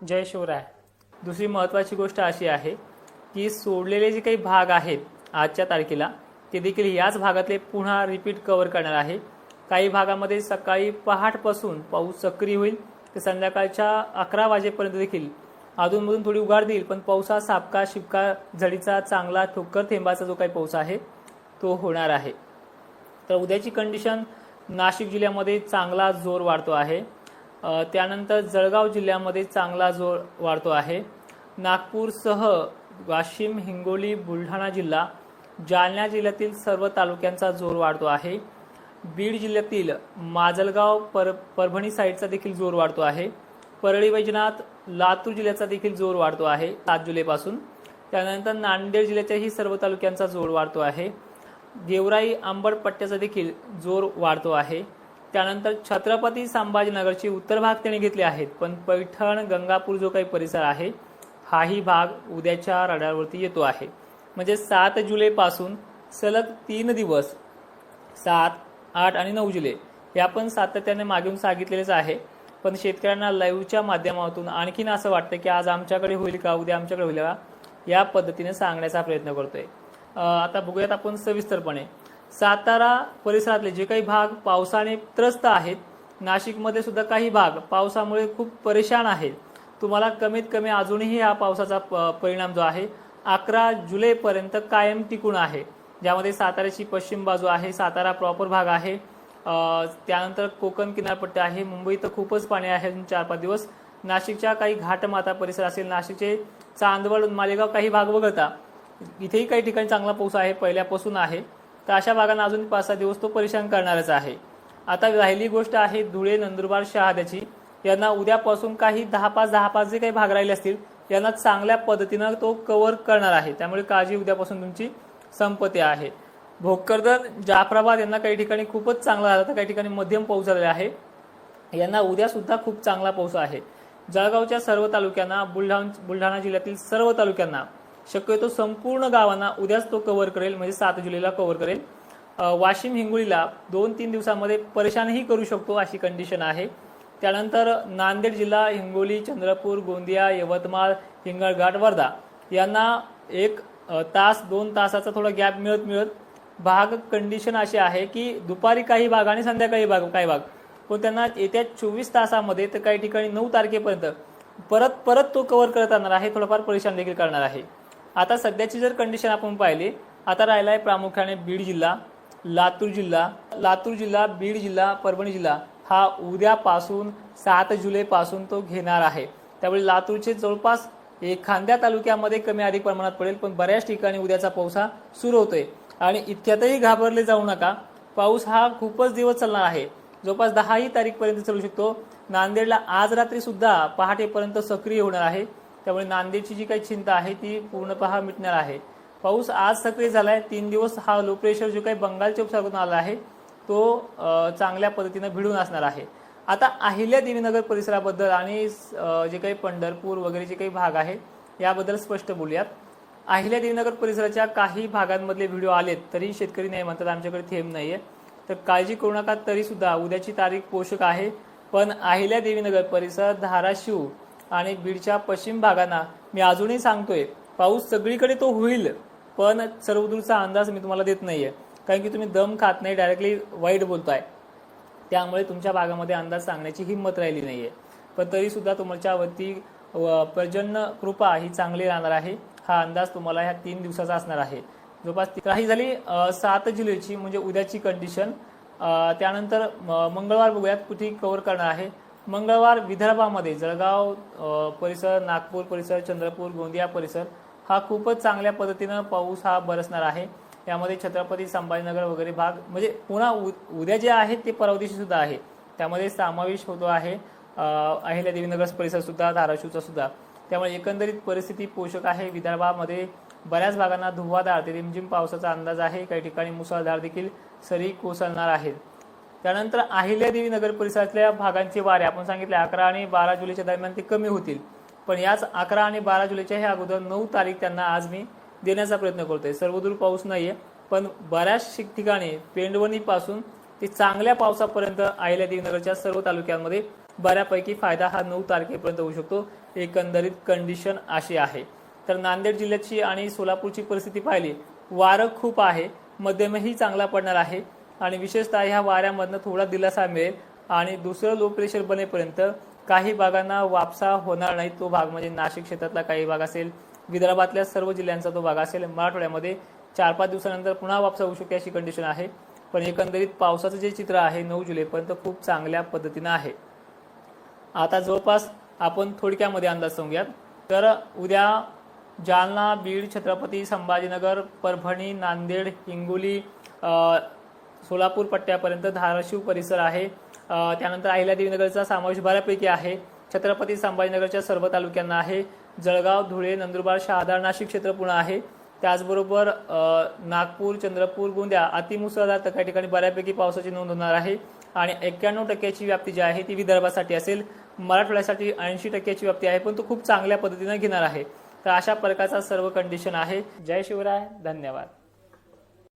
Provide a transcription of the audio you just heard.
जय शिवराय. दुसरी महत्त्वाची गोष्ट अशी आहे की सोडलेले जे काही भाग आहेत आजच्या तारखेला ते देखील याच भागातले पुन्हा रिपीट कव्हर करणार आहे. काही भागामध्ये सकाळी पहाटपासून पाऊस सक्रिय होईल ते संध्याकाळच्या अकरा वाजेपर्यंत देखील अधूनमधून थोडी उघाड देईल पण पावसा सापका शिपका झडीचा चांगला ठोकर थेंबाचा जो काही पाऊस आहे तो होणार आहे. तर उद्याची कंडिशन नाशिक जिल्ह्यामध्ये चांगला जोर वाढतो आहे. त्यानंतर जळगाव जिल्ह्यामध्ये चांगला जोर वाढतो आहे. नागपूरसह वाशिम हिंगोली बुलढाणा जिल्हा जालना जिल्ह्यातील सर्व तालुक्यांचा जोर वाढतो आहे. बीड जिल्ह्यातील माजलगाव पर परभणी साईडचा देखील जोर वाढतो आहे. परळी वैजनाथ लातूर जिल्ह्याचा देखील जोर वाढतो आहे सात जुलैपासून. त्यानंतर नांदेड जिल्ह्याच्याही सर्व तालुक्यांचा जोर वाढतो आहे. गेवराई आंबड पट्ट्याचा देखील जोर वाढतो आहे. त्यानंतर छत्रपती संभाजीनगरचे उत्तर भाग त्याने घेतले आहेत. पण पैठण गंगापूर जो काही परिसर आहे हाही भाग उद्याच्या रडारवरती येतो आहे. म्हणजे सात जुलैपासून सलग तीन दिवस सात आठ आणि नऊ जुलै हे आपण सातत्याने मागून सांगितलेलेच आहे. पण शेतकऱ्यांना लाईव्हच्या माध्यमातून आणखीन असं वाटतं की आज आमच्याकडे होईल का उद्या आमच्याकडे होईल का या पद्धतीने सांगण्याचा प्रयत्न करतोय. आता बघूयात आपण सविस्तरपणे. सातारा परिसरातले जे काही भाग पावसाने त्रस्त आहेत नाशिकमध्ये सुद्धा काही भाग पावसामुळे खूप परेशान आहेत. तुम्हाला कमीत कमी अजूनही या पावसाचा प- परिणाम जो आहे अकरा जुलैपर्यंत कायम टिकून आहे. ज्यामध्ये साताऱ्याची पश्चिम बाजू आहे सातारा प्रॉपर भाग आहे. त्यानंतर कोकण किनारपट्टी आहे मुंबई तर खूपच पाणी आहे अजून चार पाच दिवस. नाशिकच्या काही घाटमाता परिसर असेल नाशिकचे चांदवड मालेगाव काही भाग वगळता इथेही काही ठिकाणी चांगला पाऊस आहे पहिल्यापासून आहे. तर अशा भागांना अजून पाच सहा दिवस तो परेशान करणारच आहे. आता राहिली गोष्ट आहे धुळे नंदुरबार शहाद्याची. यांना उद्यापासून काही दहा पाच दहा पाच जे काही भाग राहिले असतील यांना चांगल्या पद्धतीनं तो कव्हर करणार आहे. त्यामुळे काळजी उद्यापासून तुमची संपत्ती आहे. भोकरदन जाफराबाद यांना काही ठिकाणी खूपच चांगला झाला तर काही ठिकाणी मध्यम पाऊस झालेला आहे. यांना उद्या सुद्धा खूप चांगला पाऊस आहे. जळगावच्या सर्व तालुक्यांना बुलढाणा बुलढाणा जिल्ह्यातील सर्व तालुक्यांना शक्यतो संपूर्ण गावांना उद्याच तो कव्हर करेल म्हणजे सात जुलैला कव्हर करेल. वाशिम हिंगोलीला दोन तीन दिवसामध्ये परेशानही करू शकतो अशी कंडिशन आहे. त्यानंतर नांदेड जिल्हा हिंगोली चंद्रपूर गोंदिया यवतमाळ हिंगळघाट वर्धा यांना एक तास दोन तासाचा थोडा गॅप मिळत मिळत भाग कंडिशन अशी आहे की दुपारी काही भाग आणि संध्याकाळी भाग काही भाग. पण त्यांना येत्या चोवीस तासामध्ये तर काही ठिकाणी नऊ तारखेपर्यंत परत परत तो कव्हर करत राहणार आहे थोडंफार परेशान देखील करणार आहे. आता सध्याची जर कंडिशन आपण पाहिली आता राहिला आहे प्रामुख्याने बीड जिल्हा लातूर जिल्हा. लातूर जिल्हा बीड जिल्हा परभणी जिल्हा हा उद्यापासून सात जुलैपासून तो घेणार आहे. त्यामुळे लातूरचे जवळपास एखाद्या तालुक्यामध्ये कमी अधिक प्रमाणात पडेल पण बऱ्याच ठिकाणी उद्याचा पाऊस हा सुरू होतोय. आणि इतक्यातही घाबरले जाऊ नका पाऊस हा खूपच दिवस चालणार आहे. जवळपास दहाही तारीखपर्यंत चालू शकतो. नांदेडला आज रात्री सुद्धा पहाटेपर्यंत सक्रिय होणार आहे. त्यामुळे नांदेडची जी काही चिंता आहे ती पूर्णतः मिटणार आहे. पाऊस आज सक्रिय आहे तीन दिवस हा लो प्रेशर जो काही बंगालच्या उपसागरून आला आहे तो चांगल्या पद्धतीनं भिडून असणार आहे. आता अहिल्या देवीनगर परिसराबद्दल आणि जे काही पंढरपूर वगैरे जे काही भाग आहे याबद्दल स्पष्ट बोलूयात. अहिल्या देवीनगर परिसराच्या काही भागांमधले व्हिडिओ आलेत तरी शेतकरी नाही म्हणतात आमच्याकडे थेंब नाही आहे तर काळजी करू नका तरी सुद्धा उद्याची तारीख पोषक आहे. पण अहिल्या देवीनगर परिसर धाराशिव आणि बीडच्या पश्चिम भागांना मी अजूनही सांगतोय पाऊस सगळीकडे तो होईल पण सर्वदूरचा अंदाज मी तुम्हाला देत नाहीये. कारण की तुम्ही दम खात नाही डायरेक्टली वाईट बोलताय. त्यामुळे तुमच्या भागामध्ये अंदाज सांगण्याची हिंमत राहिली नाहीये. पण तरी सुद्धा तुमच्यावरती व पर्जन्य कृपा ही चांगली राहणार आहे. हा अंदाज तुम्हाला ह्या तीन दिवसाचा असणार आहे. जवळपास काही झाली सात जुलैची म्हणजे उद्याची कंडिशन त्यानंतर म- मंगळवार बघूयात कुठे कव्हर करणार आहे. मंगळवार विदर्भामध्ये जळगाव परिसर नागपूर परिसर चंद्रपूर गोंदिया परिसर हा खूपच चांगल्या पद्धतीनं पाऊस हा बरसणार आहे. यामध्ये छत्रपती संभाजीनगर वगैरे भाग म्हणजे पुन्हा उ- उद्या जे आहे ते परवा दिवशी सुद्धा आहे. त्यामध्ये समावेश होतो आहे अहिल्या देवीनगर परिसर सुद्धा धाराशिवचा सुद्धा. त्यामुळे एकंदरीत परिस्थिती पोषक आहे. विदर्भामध्ये बऱ्याच भागांना धुवाधार ते रिमझिम पावसाचा अंदाज आहे. काही ठिकाणी मुसळधार देखील सरी कोसळणार आहेत. त्यानंतर अहिल्यादेवी नगर परिसरातल्या भागांचे वारे. आपण सांगितले अकरा आणि बारा जुलैच्या दरम्यान ते कमी होतील. पण याच अकरा आणि बारा जुलैच्या हे अगोदर नऊ तारीख त्यांना आज मी देण्याचा प्रयत्न करतोय. सर्वदूर पाऊस नाहीये पण बऱ्याच ठिकाणी पेंडवणीपासून ते चांगल्या पावसापर्यंत अहिल्यादेवी नगरच्या सर्व तालुक्यांमध्ये बऱ्यापैकी फायदा हा नऊ तारखेपर्यंत होऊ शकतो. एकंदरीत कंडिशन अशी आहे. तर नांदेड जिल्ह्याची आणि सोलापूरची परिस्थिती पाहिली वारं खूप आहे. मध्यमही चांगला पडणार आहे. आणि विशेषतः ह्या वाऱ्यामधनं थोडा दिलासा मिळेल. आणि दुसरं लो प्रेशर बनेपर्यंत काही भागांना वापसा होणार नाही तो भाग म्हणजे नाशिक क्षेत्रातला काही भाग असेल विदर्भातल्या सर्व जिल्ह्यांचा तो भाग असेल. मराठवाड्यामध्ये चार पाच दिवसानंतर पुन्हा वापसा होऊ शकते अशी कंडिशन आहे. पण एकंदरीत पावसाचं जे चित्र आहे नऊ जुलैपर्यंत खूप चांगल्या पद्धतीनं आहे. आता जवळपास आपण थोडक्यामध्ये अंदाज सांगूयात तर उद्या जालना बीड छत्रपती संभाजीनगर परभणी नांदेड हिंगोली सोलापूर पट्ट्यापर्यंत धाराशिव परिसर आहे. त्यानंतर त्यानंतर अहिल्यादेवीनगरचा समावेश बऱ्यापैकी आहे. छत्रपती संभाजीनगरच्या सर्व तालुक्यांना आहे. जळगाव धुळे नंदुरबार शहादार नाशिक क्षेत्र पुणे आहे. त्याचबरोबर नागपूर चंद्रपूर गोंदिया अतिमुसळधार तर काही ठिकाणी बऱ्यापैकी पावसाची नोंद होणार आहे. आणि एक्क्याण्णव टक्क्याची व्याप्ती जी आहे ती विदर्भासाठी असेल. मराठवाड्यासाठी ऐंशी टक्क्याची व्याप्ती आहे पण तो खूप चांगल्या पद्धतीनं घेणार आहे. तर अशा प्रकारचा सर्व कंडिशन आहे. जय शिवराय. धन्यवाद.